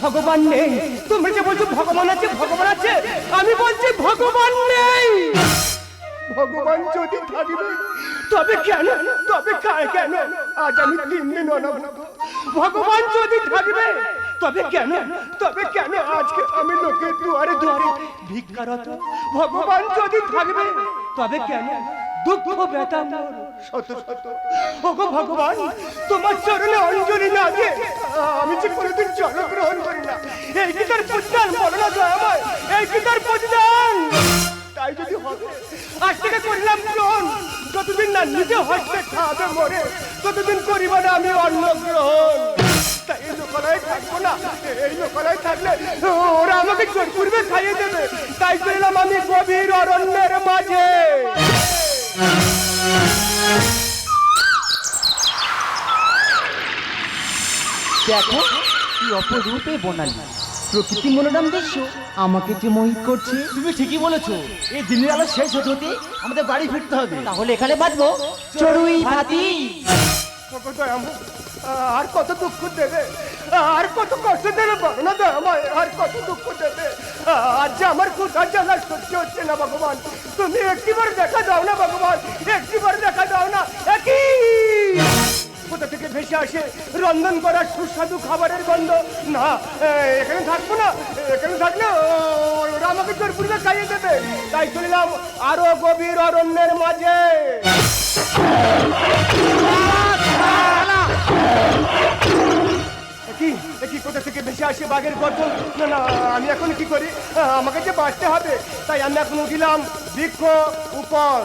ভগবান নেই। তুমি যে বলছো ভগবান আছে ভগবান আছে আমি বলছি ভগবান নেই। ভগবান যদি থাকবে তবে কেন তবে কা- কেন? আজ আমি তিন দিন ভগবান যদি থাকবে তবে কেন তবে কেন? আজকে আমি লোকের দুয়ারে দুয়ারে ভিক্ষারত। ভগবান যদি থাকবে তবে কেন? দুঃখ ব্যথা মোর। শত শত। ওগো ভগবান তোমার চরণে অঞ্জলি না দিয়ে আমি যে কোনোদিন জল গ্রহণ করি না। এই কি তার প্রতিদান বলো না দয়াময় এই কি তার প্রতিদান তাই যদি হবে আজ থেকে করলাম গ্রহণ যতদিন না নিজে হস্তে খাবে মরে ততদিন করিব না আমি অন্ন গ্রহণ। তাই এই লোকালয়ে থাকব না। এই লোকালয়ে থাকলে ওরা আমাকে জোর পূর্বে খাইয়ে দেবে। তাই করলাম আমি গভীর অরণ্যের মাঝে। দেখো কি অপরূপে বনালি। প্রকৃতি মনোরম দৃশ্য আমাকে যে মোহিত করছে। তুমি ঠিকই বলেছ এই দিনের আলো শেষ হতে হতে আমাদের বাড়ি ফিরতে হবে। তাহলে এখানে বাঁচবো। চড়ুই দয়াময়, আর কত দুঃখ দেবে? আর কত কষ্ট দেবে বলো না দয়াময় আর কত দুঃখ দেবে? আজ যে আমার কোথার জ্বালা সহ্য হচ্ছে না ভগবান। তুমি একটিবার দেখা দাও না ভগবান, একটিবার দেখা দাও না, একই। কোথা থেকে ভেসে আসে রন্ধন করার সুস্বাদু খাবারের গন্ধ? না এখানে থাকব না, এখানে থাকলে ওরা আমাকে পূর্বে খাইয়ে দেবে। তাই চলিলাম আরও গভীর অরণ্যের মাঝে। কি? কি, কোথা থেকে ভেসে আসে বাঘের গর্জন? না না, আমি এখন কি করি? আমাকে যে বাঁচতে হবে, তাই আমি এখন উঠিলাম বৃক্ষ উপর।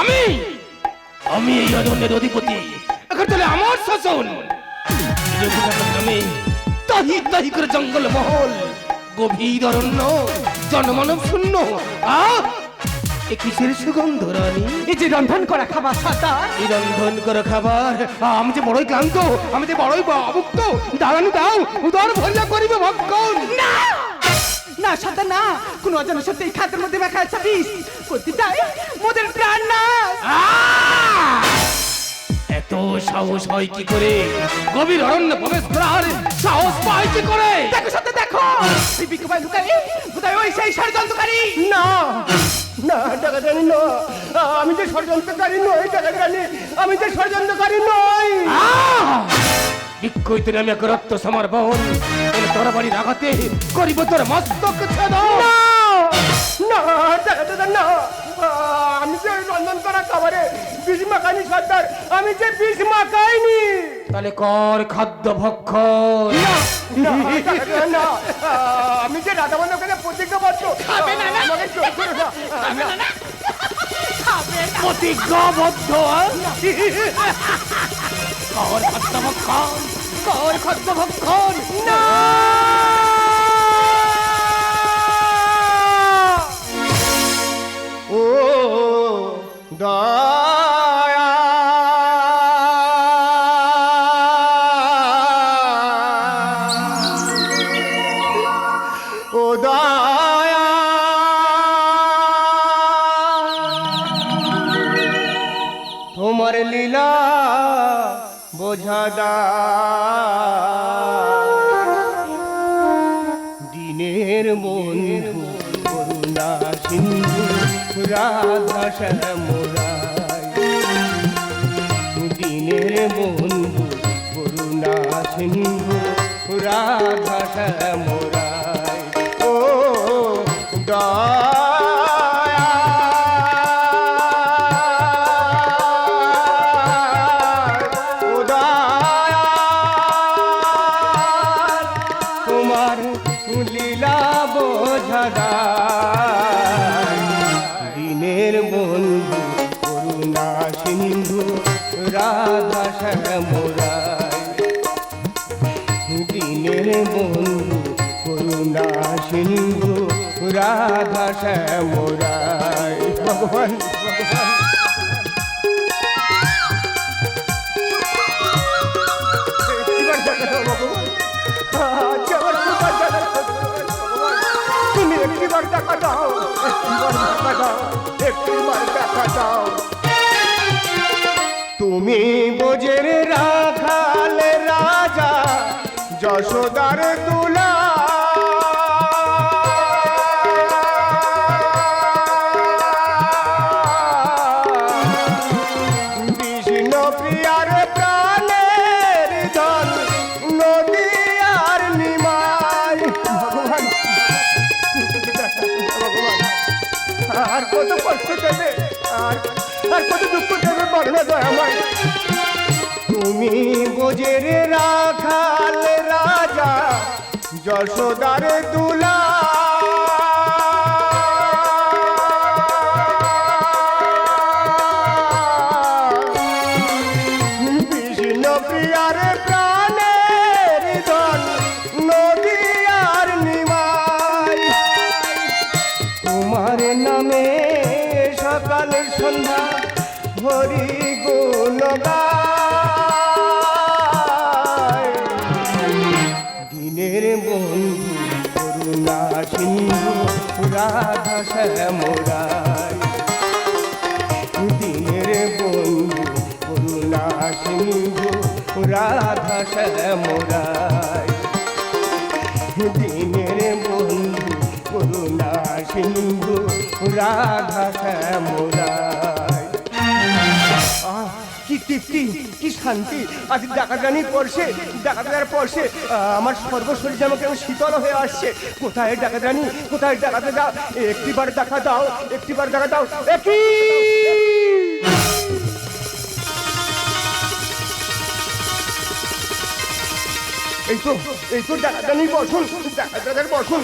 আমি! আমি এই অধিপতি। এখন তাহলে আমার শাসন। আমি। তাহি তাহি করে জঙ্গল মহল গভীর অরণ্য জনমানব শূন্য। আ এ কিসের সুগন্ধ রানী? এই যে রন্ধন করা খাবার সাদা। এই রন্ধন করা খাবার আমি যে বড়ই ক্লান্ত আমি যে বড়ই অভুক্ত দাঁড়ানি দাও উদর ভরিয়া করিবে ভক্ষণ। না! সাদা না কোন অজানা সত্যি এই খাদ্যের মধ্যে রাখা আছে বিষ করতে চাই মোদের প্রাণ না! এত সাহস হয় কি করে? গভীর অরণ্য প্রবেশ করার সাহস পায় কি করে? দেখো সাথে দেখো। এই বিকবাই লুকাই কোথায় ওই সেই ষড়যন্ত্রকারী। না না ডাকাতানি না। আমি যে ষড়যন্ত্রকারী নই ডাকাতানি আমি যে ষড়যন্ত্রকারী নই। বিক্ষিত নামে এক রক্ত সমর্পণ তোর তরবারির আঘাতে করিব তোর মস্তক ছেদ। না না ডাকাতানি না। আমি যে রন্ধন করা খাবারে বিষ মাখানি সর্দার আমি যে বিষ মাখাইনি। তাহলে কর খাদ্য ভক্ষণ। না, না, না, আমি যে রাধা মাধবকে প্রতিজ্ঞাবদ্ধ আমাকে জোর করো না প্রতিজ্ঞাবদ্ধ আহ? কর খাদ্য ভক্ষণ কর খাদ্য ভক্ষণ। না। দয়া ও দয়া তোমার লীলা বোঝাদা দিনের করুণা সিন্ধু রাধা শ্যামরাই দিনের বন্ধু করুণা সিন্ধু রাধা শ্যামরাই ও দয়া শ্যামরাই ভগবান ভগবান। তুমি একটিবার তুমি বোঝের রাখাল রাজা যশোদার তুলা বলো তুমি বোঝের রাখাল রাজা যশোদার দুলা। সকাল সন্ধ্যা হরি গুণ গায়। দিনের বন্ধু করুণা সিন্ধু, রাধা শ্যামরায়। দিনের বন্ধু করুণা সিন্ধু, রাধা শ্যামরায়। দিনের বন্ধু করুণা সিন্ধু, রাধা শ্যামরায়। তৃপ্তি কি শান্তি? আজ ডাকাতানি পড়ছে ডাকাতার আহ, আমার সর্বশরীর যেন কেমন শীতল হয়ে আসছে। কোথায় ডাকাতানি কোথায় ডাকাতে দাও একটিবার দেখা দাও একটিবার দেখা দাও। একই এই তো এই তো ডাকাতানি বসুন ডাকাতাদের বসুন।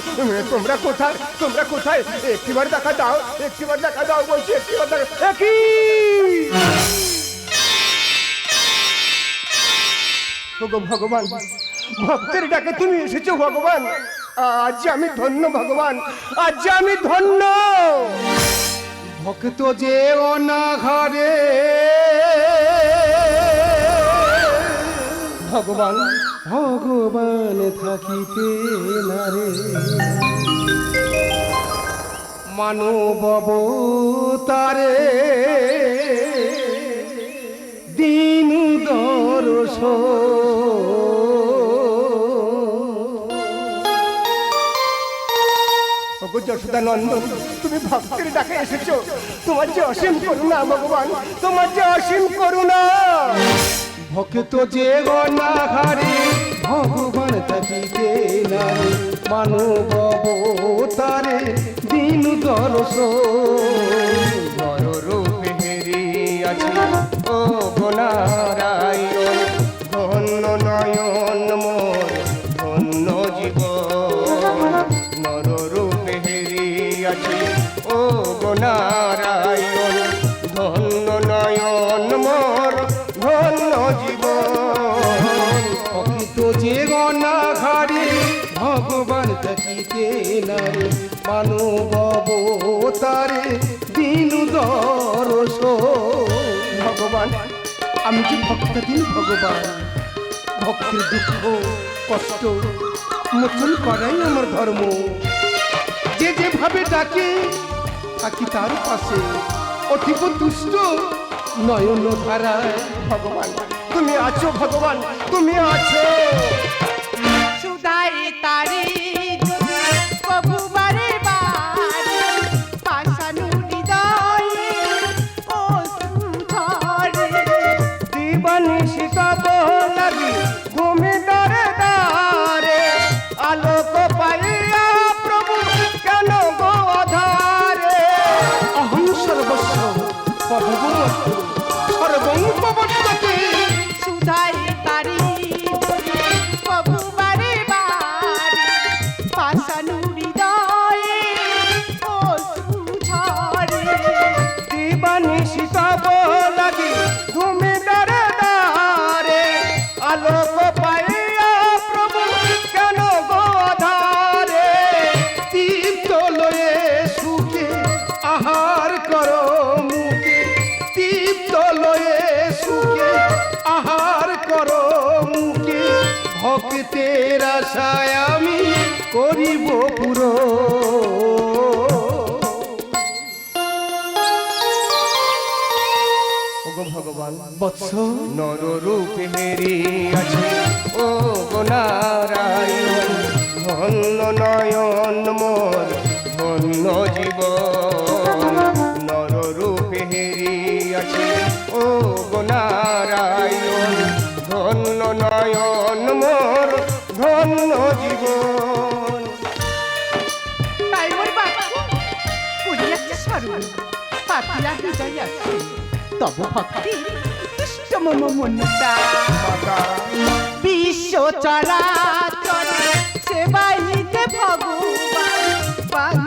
তোমরা কোথায়? তোমরা কোথায়? একটিবার দেখা দাও একটিবার দেখা দাও বলছি একটিবার দেখা একই ওগো ভগবান। ভক্তের ডাকে তুমি এসেছ ভগবান। আজ আমি ধন্য ভগবান। আজ আমি ধন্য। ভক্ত যে অনাঘরে ভগবান ভগবান থাকিতে না রে। মানব তারে দিন দরস ওগো যশোদা নন্দন তুমি ভক্তের ডাকে এসেছ। তোমার যে অসীম করুণা ভগবান তোমার যে অসীম করুণা। ভক্ত যে গণাহারে ভগবান থাকিতে নারে মানব তারে দিন দরস রূপে হেরি আছে ভগবান থাকিতে নারে মানব তারে দিন দরস ভগবান আমি যে ভক্তদিন ভগবান ভক্তের দুঃখ কষ্ট মোচন করাই আমার ধর্ম যে যেভাবে ডাকে থাকি তার পাশে অতীব দুষ্ট নয়ন ধারায় ভগবান তুমি আছো ভগবান, তুমি আছো। সুদাই তারি প্রভু সর্বং ভগবান। বৎস। নর রূপে হেরি আছে ও গোনারায়ণ ধন্য নয়ন মোর ধন্য জীবন নর রূপে হেরি আছে ও গোনারায়ণ ধন্য নয়ন মোর ধন্য জীবন তাই মোর হৃদয় আছে। তব ভক্তি দুষ্ট মম মনটা বিশ্ব বিশ্ব চরাচর সেবাইতে ভগবান।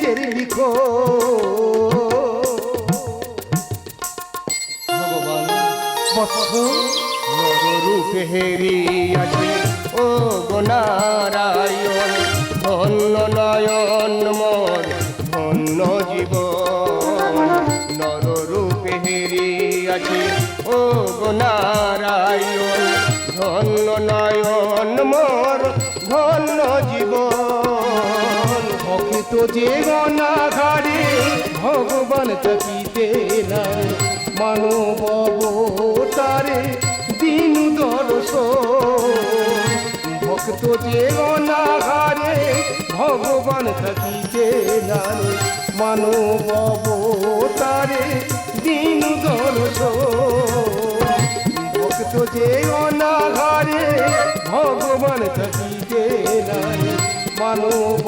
সের লিখো। ভগবান বৎস নররূপে হেরি আছে। ও গোনারায়ণ ধন্য নয়ন মোর ধন্য জীব। নররূপে হেরি আছে। ও গোনারায়ণ ধন্য নয়ন মোর ধন্য জীব। ভক্ত যে গণাঘারে ভগবান থাকিতে নাই। মানব তারে দিন দর্শ ভক্ত যে গণাঘারে ভগবান থাকিতে নাই। মানব তারে দিন দর্শ ভক্ত যে অনাঘারে ভগবান থাকিতে নাই। মানব